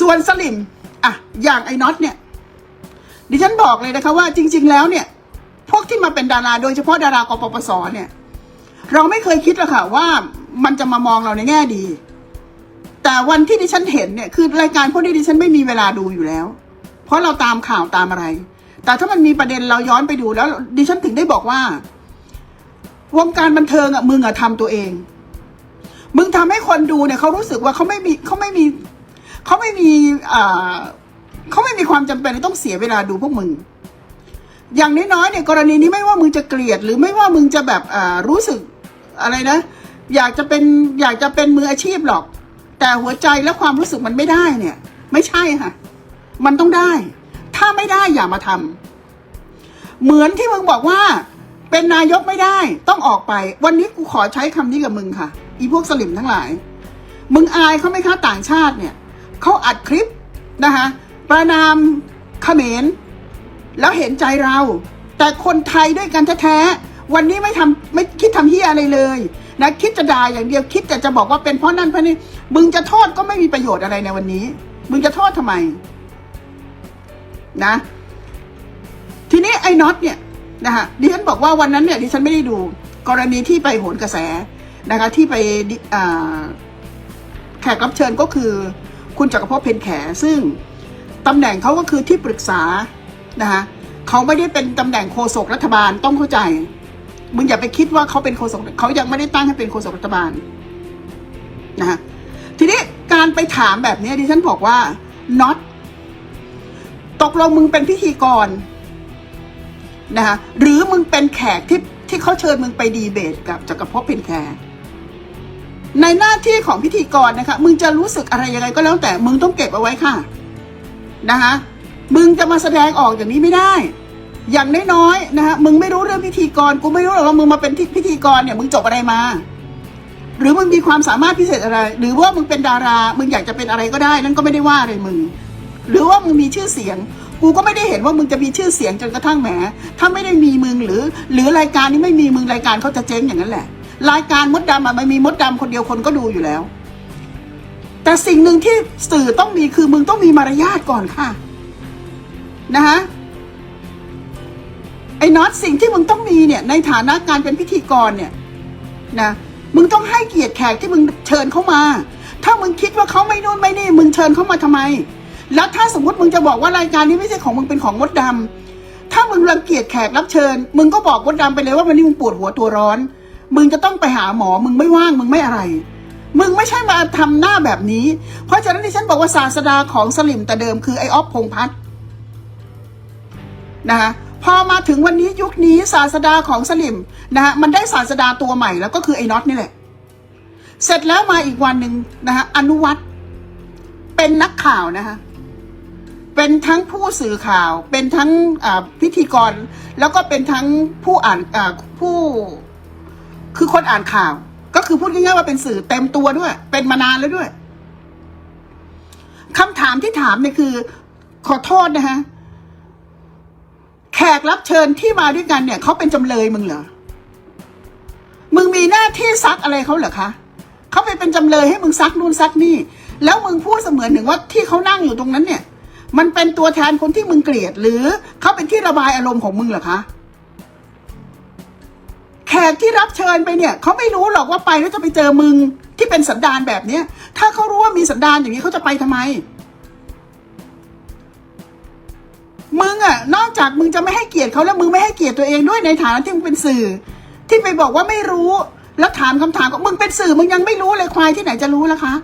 ส่วนสลิมอะอย่างไอ้น็อตเนี่ย ดิฉันบอกเลยนะคะว่าจริง ๆ แล้วเนี่ย พวกที่มาเป็นดาราโดยเฉพาะดารากปปสเนี่ย เราไม่เคยคิดหรอกค่ะว่ามันจะมามองเราในแง่ดี แต่วันที่ดิฉันเห็นเนี่ยคือรายการพวกนี้ดิฉันไม่มีเวลาดูอยู่แล้ว เพราะเราตามข่าวตามอะไร แต่ถ้ามันมีประเด็นเราย้อนไปดูแล้ว ดิฉันถึงได้บอกว่า วงการบันเทิงอะมึงอะทำตัวเอง มึงทำให้คนดูเนี่ยเขารู้สึกว่าเขาไม่มีเขาไม่มี เขาไม่มีอ่าเขาไม่มีความจำเป็นที่ต้องเสียเวลาดูพวกมึง อย่างน้อยๆเนี่ยกรณีนี้ไม่ว่ามึงจะเกลียด หรือไม่ว่ามึงจะแบบอ่ารู้สึกอะไรนะ อยากจะเป็นอยากจะเป็นมืออาชีพหรอก แต่หัวใจและความรู้สึกมันไม่ได้เนี่ย ไม่ใช่ค่ะ มันต้องได้ ถ้าไม่ได้อย่ามาทำเหมือนที่มึงบอกว่าเป็นนายกไม่ได้ต้องออกไป วันนี้กูขอใช้คำนี้กับมึงค่ะ อีพวกสลิมทั้งหลาย มึงอายเขาไหมคะต่างชาติเนี่ย เขาอัดคลิปนะคะประนามเขมรแล้วเห็นใจเรา แต่คนไทยด้วยกันแท้ๆวันนี้ไม่ทำไม่คิดทำเฮียอะไรเลยนะคิดจะด่าอย่างเดียวคิดแต่จะบอกว่าเป็นเพราะนั่นเพราะนี่มึงจะโทษก็ไม่มีประโยชน์อะไรในวันนี้ มึงจะโทษทำไมนะ ทีนี้ไอ้น็อตเนี่ยนะคะดิฉันบอกว่าวันนั้นเนี่ยดิฉันไม่ได้ดู กรณีที่ไปโหนกระแสนะคะที่ไปแขกรับเชิญก็คือ คุณจักรภพเพนแขซึ่งตำแหน่งเขาก็คือที่ปรึกษานะคะเขาไม่ได้เป็นตำแหน่งโฆษกรัฐบาลต้องเข้าใจ มึงอย่าไปคิดว่าเขาเป็นโฆษกเขายังไม่ได้ตั้งให้เป็นโฆษกรัฐบาลนะคะทีนี้การไปถามแบบนี้ดิฉันบอกว่าน็อตตกลงมึงเป็นพิธีกรนะคะหรือมึงเป็นแขกที่ที่เขาเชิญมึงไปดีเบตกับจักรภพเพนแข ในหน้าที่ของพิธีกรนะคะ มึงจะรู้สึกอะไรยังไงก็แล้วแต่มึงต้องเก็บเอาไว้ค่ะนะคะมึงจะมาแสดงออกอย่างนี้ไม่ได้ อย่างน้อยๆนะคะมึงไม่รู้เรื่องพิธีกรกูไม่รู้หรอกว่ามึงมาเป็นพิธีกรเนี่ยมึงจบอะไรมา หรือมึงมีความสามารถพิเศษอะไร หรือว่ามึงเป็นดารา มึงอยากจะเป็นอะไรก็ได้ นั่นก็ไม่ได้ว่าเลยมึง หรือว่ามึงมีชื่อเสียง กูก็ไม่ได้เห็นว่ามึงจะมีชื่อเสียงจนกระทั่งแหมถ้าไม่ได้มีมึงหรือ หรือรายการนี้ไม่มีมึงรายการเขาจะเจ๊งอย่างนั้นแหละ รายการมดดำอะมันมีมดดำคนเดียวคนก็ดูอยู่แล้ว แต่สิ่งหนึ่งที่สื่อต้องมีคือมึงต้องมีมารยาทก่อนค่ะ นะคะไอ้น็อตสิ่งที่มึงต้องมีเนี่ย ในฐานะการเป็นพิธีกรเนี่ย นะ มึงต้องให้เกียรติแขกที่มึงเชิญเข้ามา ถ้ามึงคิดว่าเขาไม่นู่นไม่นี่ มึงเชิญเข้ามาทำไม แล้วถ้าสมมติมึงจะบอกว่ารายการนี้ไม่ใช่ของมึงเป็นของมดดำถ้ามึงรังเกียจแขกรับเชิญ มึงก็บอกมดดำไปเลยว่าวันนี้มึงปวดหัวตัวร้อน มึงจะต้องไปหาหมอ มึงไม่ว่าง มึงไม่อะไร มึงไม่ใช่มาทำหน้าแบบนี้ เพราะฉะนั้นที่ฉันบอกว่าศาสดาของสลิมแต่เดิมคือไอออฟพงษ์พัฒน์นะคะพอมาถึงวันนี้ยุคนี้ศาสดาของสลิมนะฮะมันได้ศาสดาตัวใหม่แล้วก็คือไอ้น็อตนี่แหละ เสร็จแล้วมาอีกวันหนึ่งนะคะอนุวัตเป็นนักข่าวนะคะเป็นทั้งผู้สื่อข่าว เป็นทั้งพิธีกร แล้วก็เป็นทั้งผู้อ่านผู้ คือคนอ่านข่าว ก็คือพูดง่ายๆว่าเป็นสื่อเต็มตัวด้วย เป็นมานานแล้วด้วยคำถามที่ถามเนี่ยคือ ขอโทษนะคะแขกรับเชิญที่มาด้วยกันเนี่ยเขาเป็นจำเลยมึงเหรอมึงมีหน้าที่ซักอะไรเขาเหรอคะเขาไปเป็นจำเลยให้มึงซักนู่นซักนี่ แล้วมึงพูดเสมือนหนึ่งว่าที่เขานั่งอยู่ตรงนั้นเนี่ย มันเป็นตัวแทนคนที่มึงเกลียด หรือเขาเป็นที่ระบายอารมณ์ของมึงเหรอคะ กที่รับเชิญไปเนี่ยเขาไม่รู้หรอกว่าไปแล้วจะไปเจอมึงที่เป็นสันดานแบบเนี้ย ถ้าเขารู้ว่ามีสันดานอย่างนี้เขาจะไปทำไม มึงอะนอกจากมึงจะไม่ให้เกียรติเขาแล้วมึงไม่ให้เกียรติตัวเองด้วยในฐานะที่มึงเป็นสื่อ ที่ไปบอกว่าไม่รู้ แล้วถามคำถามก็มึงเป็นสื่อมึงยังไม่รู้เลยควายที่ไหนจะรู้ล่ะคะ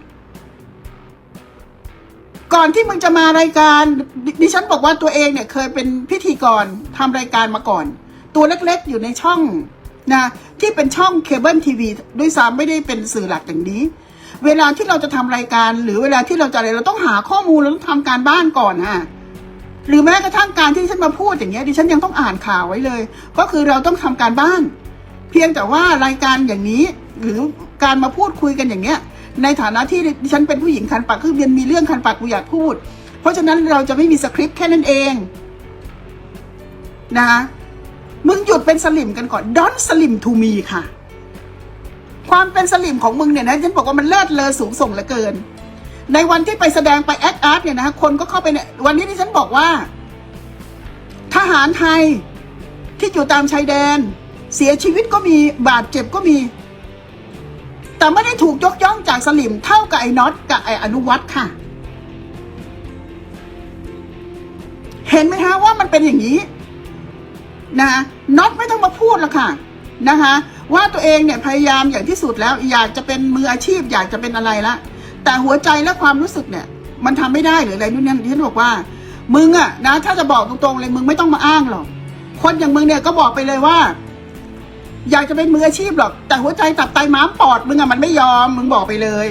ก่อนที่มึงจะมารายการดดิฉันบอกว่าตัวเองเนี่ย เคยเป็นพิธีกรทำรายการมาก่อน ตัวเล็กๆอยู่ในช่อง นะที่เป็นช่องเคเบิลทีวีด้วยซ้ำไม่ได้เป็นสื่อหลักอย่างนี้ เวลาที่เราจะทำรายการ หรือเวลาที่เราจะอะไรเราต้องหาข้อมูลเราต้องทำการบ้านก่อนฮะหรือแม้กระทั่งการที่ฉันมาพูดอย่างเงี้ยดิฉันยังต้องอ่านข่าวไว้เลย ก็คือเราต้องทำการบ้าน เพียงแต่ว่ารายการอย่างนี้ หรือการมาพูดคุยกันอย่างเงี้ย ในฐานะที่ดิฉันเป็นผู้หญิงคันปากคือเรียนมีเรื่องคันปากกูอยากพูด เพราะฉะนั้นเราจะไม่มีสคริปต์แค่นั้นเองนะ มึงหยุดเป็นสลิมกันก่อนดอนสลิมทูมีค่ะ ความเป็นสลิมของมึงเนี่ยนะฉันบอกว่ามันเลิศเลอสูงส่งเหลือเกิน ในวันที่ไปแสดงไปแอคอาร์ตเนี่ยนะคนก็เข้าไปเนี่ยวันนี้ที่ฉันบอกว่า ทหารไทยที่อยู่ตามชายแดน เสียชีวิตก็มีบาดเจ็บก็มี แต่ไม่ได้ถูกยกย่องจากสลิมเท่ากับไอ้น็อตกับไอ้อนุวัตค่ะ เห็นไหมฮะว่ามันเป็นอย่างนี้ นะคะน็อตไม่ต้องมาพูดล้วค่ะนะคะ ว่าตัวเองเนี่ยพยายามอย่างที่สุดแล้วอยากจะเป็นมืออาชีพ อยากจะเป็นอะไรละแต่หัวใจและความรู้สึกเนี่ย มันทำไม่ได้หรืออะไรนู่นนี่ที่ฉันบอกว่า มึงอะนะถ้าจะบอกตรงๆเลยมึงไม่ต้องมาอ้างหรอกคนอย่างมึงเนี่ยก็บอกไปเลยว่า อยากจะเป็นมืออาชีพหรอก แต่หัวใจตับไตม้ามปอดมึงอะมันไม่ยอม มึงบอกไปเลย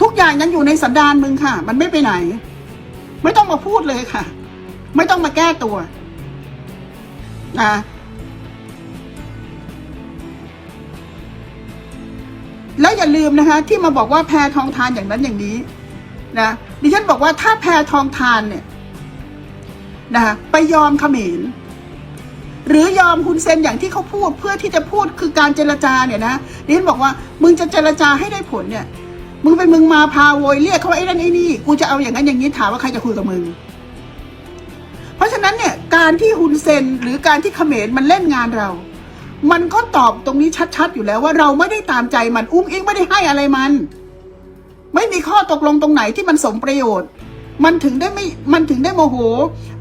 ทุกอย่างยังอยู่ในสันดานมึงค่ะ มันไม่ไปไหน ไม่ต้องมาพูดเลยค่ะ ไม่ต้องมาแก้ตัว นะแล้วอย่าลืมนะคะ ที่มาบอกว่าแพทองทานอย่างนั้นอย่างนี้นะดิฉันบอกว่าถ้าแพทองทานเนี่ยนะคะไปยอมเขมรหรือยอมฮุนเซนอย่างที่เขาพูดเพื่อที่จะพูดคือการเจรจาเนี่ยนะดิฉันบอกว่ามึงจะเจรจาให้ได้ผลเนี่ย มึงไปมึงมาพาโวยเรียกเขาว่าไอ้นั่นไอ้นี่กูจะเอาอย่างนั้นอย่างนี้ถามว่าใครจะคุยกับมึง เพราะฉะนั้นเนี่ย การที่ฮุนเซนหรือการที่เขมรมันเล่นงานเรา มันก็ตอบตรงนี้ชัดๆ อยู่แล้วว่าเราไม่ได้ตามใจมันอุ้งอิงไม่ได้ให้อะไรมัน ไม่มีข้อตกลงตรงไหนที่มันสมประโยชน์ มันถึงได้ไม่มันถึงได้โมโห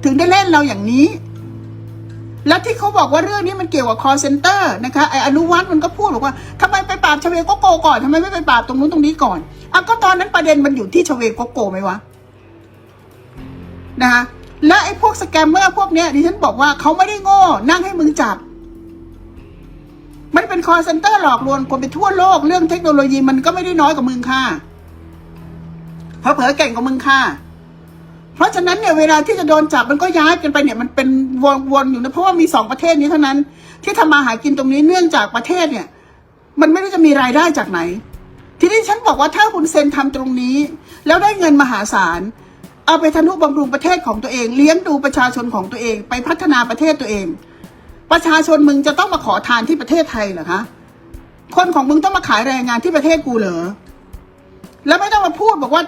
ถึงได้เล่นเราอย่างนี้ และที่เขาบอกว่าเรื่องนี้มันเกี่ยวกับ call center นะคะไออนุวัฒน์มันก็พูดบอกว่าทำไมไปปราบชเวโกโกก่อนทำไมไม่ไปปราบตรงนู้นตรงนี้ก่อนอะก็ตอนนั้นประเด็นมันอยู่ที่ชเวโกโกไหมวะนะคะ และไอ้พวกสแกมเมอร์พวกเนี้ยดิฉันบอกว่าเขาไม่ได้โง่ นั่งให้มึงจับ มันเป็น call center หลอกลวงคนไปทั่วโลก เรื่องเทคโนโลยีมันก็ไม่ได้น้อยกว่ามึงค่ะเพอเผอเก่งกว่ามึงค่ะ เพราะฉะนั้นเนี่ยเวลาที่จะโดนจับมันก็ย้ายกันไปเนี่ยมันเป็นวนๆอยู่นะเพราะว่ามีสองประเทศนี้เท่านั้น ที่ทำมาหากินตรงนี้เนื่องจากประเทศเนี่ย มันไม่รู้จะมีรายได้จากไหน ทีนี้ฉันบอกว่าถ้าคุณเซ็นทำตรงนี้ แล้วได้เงินมหาศาล เอาไปทนุบำรุงประเทศของตัวเอง เลี้ยงดูประชาชนของตัวเอง ไปพัฒนาประเทศตัวเอง ประชาชนมึงจะต้องมาขอทานที่ประเทศไทยเหรอคะคนของมึงต้องมาขายแรงงานที่ประเทศกูเหรอแล้วไม่ต้องมาพูดบอกว่า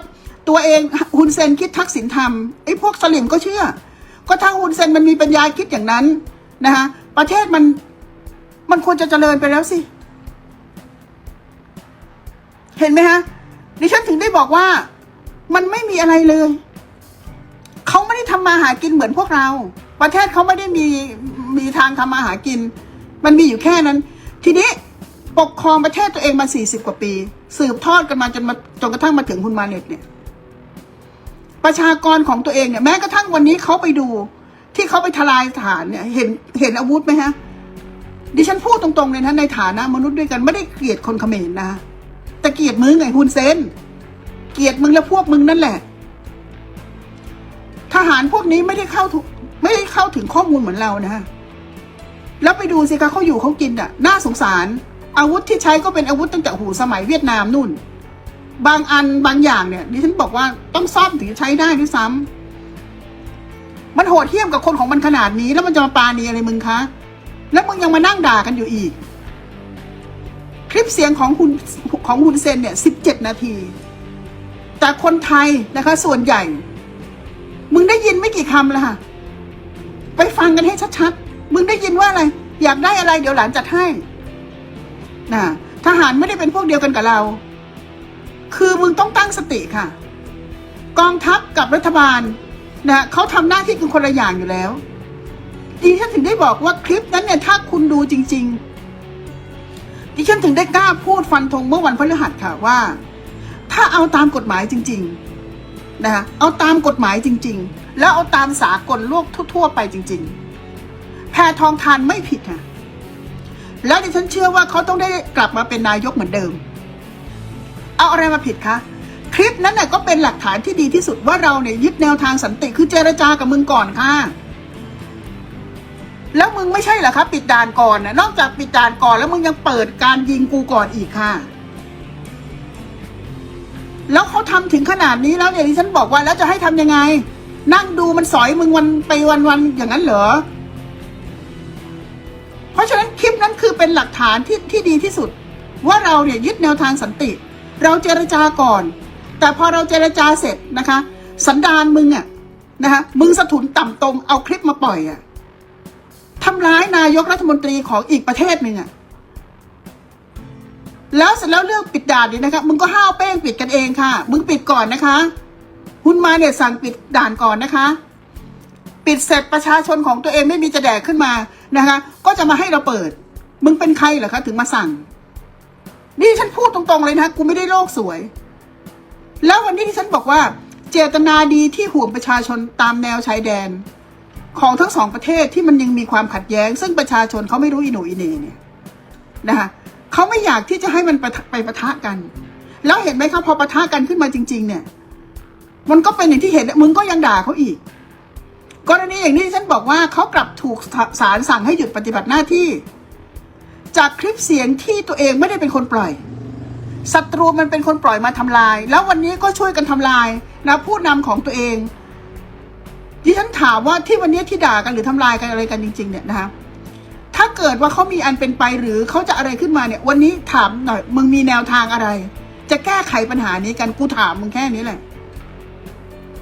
ตัวเองฮุนเซนคิดทักษิณธรรมไอ้พวกสลิมก็เชื่อ ก็ถ้าฮุนเซนมันมีปัญญาคิดอย่างนั้นนะคะประเทศมันมันควรจะเจริญไปแล้วสิ เห็นไหมฮะดิฉันถึงได้บอกว่ามันไม่มีอะไรเลย เขาไม่ได้ทำมาหากินเหมือนพวกเรา ประเทศเขาไม่ได้มีมีทางทำมาหากิน มันมีอยู่แค่นั้น ทีนี้ปกครองประเทศตัวเองมาสี่สิบกว่าปี สืบทอดกันมาจนมาจนกระทั่งมาถึงคุณมาเน็ตเนี่ย ประชากรของตัวเองเนี่ยแม้กระทั่งวันนี้เขาไปดู ที่เขาไปทลายฐานเนี่ย เห็นเห็นอาวุธไหมฮะดิฉันพูดตรงๆเลยนะในฐานะ มนุษย์ด้วยกันไม่ได้เกลียดคนเขมรนะแต่เกลียดมึงไงฮุนเซนเกลียดมึงและพวกมึงนั่นแหละ ทหารพวกนี้ไม่ได้เข้าถึงไม่ได้เข้าถึงข้อมูลเหมือนเรานะแล้วไปดูสิคะเขาอยู่เขากินอะ น่าสงสาร อาวุธที่ใช้ก็เป็นอาวุธตั้งแต่หูสมัยเวียดนามนู่น บางอันบางอย่างเนี่ยดิฉันบอกว่าต้องซ่อมถึงจะใช้ได้ด้วยซ้ำมันโหดเหี้ยมกับคนของมันขนาดนี้ แล้วมันจะมาปาณีอะไรมึงคะแล้วมึงยังมานั่งด่ากันอยู่อีก คลิปเสียงของคุณของคุณเซนเนี่ยสิบเจ็ดนาที แต่คนไทยนะคะ ส่วนใหญ่ มึงได้ยินไม่กี่คำล้วค่ะ ไปฟังกันให้ชัดๆ มึงได้ยินว่าอะไร อยากได้อะไรเดี๋ยวหลานจัดให้นะทหารไม่ได้เป็นพวกเดียวกันกับเรา คือมึงต้องตั้งสติค่ะ กองทัพกับรัฐบาลนะเขาทำหน้าที่กันคนละอย่างอยู่แล้วดิฉันถึงได้บอกว่าคลิปนั้นเนี่ยถ้าคุณดูจริง ๆ ดิฉันถึงได้กล้าพูดฟันธงเมื่อวันพฤหัสค่ะว่า ถ้าเอาตามกฎหมายจริง ๆ นะคะเอาตามกฎหมายจริง ๆ แล้วเอาตามสากลโลกทั่ว ๆ ไปจริง ๆ แพทองทานไม่ผิดค่ะแล้วดิฉันเชื่อว่าเขาต้องได้กลับมาเป็นนายกเหมือนเดิม เอาอะไรมาผิดคะคลิปนั้นน่ะก็เป็นหลักฐานที่ดีที่สุดว่าเราเนี่ยยึดแนวทางสันติคือเจรจากับมึงก่อนค่ะ แล้วมึงไม่ใช่เหรอครับปิดด่านก่อนนะนอกจากปิดด่านก่อนแล้วมึงยังเปิดการยิงกูก่อนอีกค่ะ แล้วเขาทำถึงขนาดนี้แล้วเนี่ยดิฉันบอกว่าแล้วจะให้ทำยังไง นั่งดูมันสอยมึงวันไปวันๆอย่างนั้นเหรอ เพราะฉะนั้นคลิปนั้นคือเป็นหลักฐานที่ที่ดีที่สุด ว่าเราเนี่ยยึดแนวทางสันติ เราเจรจาก่อน แต่พอเราเจรจาเสร็จนะคะ สันดานมึงอะนะคะมึงสะทุนต่ำตรงเอาคลิปมาปล่อยอะทำร้ายนายกรัฐมนตรีของอีกประเทศหนึ่งอะ แล้วเสร็จแล้วเรื่องปิดด่านนี่นะคะมึงก็ห้าวเป้งปิดกันเองค่ะ มึงปิดก่อนนะคะคุณมาเนี่ยสั่งปิดด่านก่อนนะคะ ปิดเสร็จประชาชนของตัวเองไม่มีจะแดกขึ้นมานะคะ ก็จะมาให้เราเปิด มึงเป็นใครเหรอคะถึงมาสั่ง นี่ฉันพูดตรงๆเลยนะกูไม่ได้โลกสวย แล้ววันนี้ที่ฉันบอกว่า เจตนาดีที่ห่วงประชาชนตามแนวชายแดน ของทั้งสองประเทศที่มันยังมีความขัดแย้ง ซึ่งประชาชนเขาไม่รู้อีหนอีเหนเนี่ยนะคะ เขาไม่อยากที่จะให้มันไปปะทะกัน แล้วเห็นไหมครับพอปะทะกันขึ้นมาจริง ๆ เนี่ย มันก็เป็นอย่างที่เห็นมึงก็ยังด่าเขาอีกกรณีอย่างนี่ฉันบอกว่าเขากลับถูกศาลสั่งให้หยุดปฏิบัติหน้าที่ จากคลิปเสียงที่ตัวเองไม่ได้เป็นคนปล่อยศัตรูมันเป็นคนปล่อยมาทำลาย แล้ววันนี้ก็ช่วยกันทำลายนะผู้นำของตัวเองดิฉันถามว่าที่วันนี้ที่ด่ากันหรือทำลายกันอะไรกันจริง ๆ เนี่ยนะคะ ถ้าเกิดว่าเขามีอันเป็นไปหรือเขาจะอะไรขึ้นมาเนี่ย วันนี้ถามหน่อยมึงมีแนวทางอะไร จะแก้ไขปัญหานี้กันกูถามมึงแค่นี้แหละ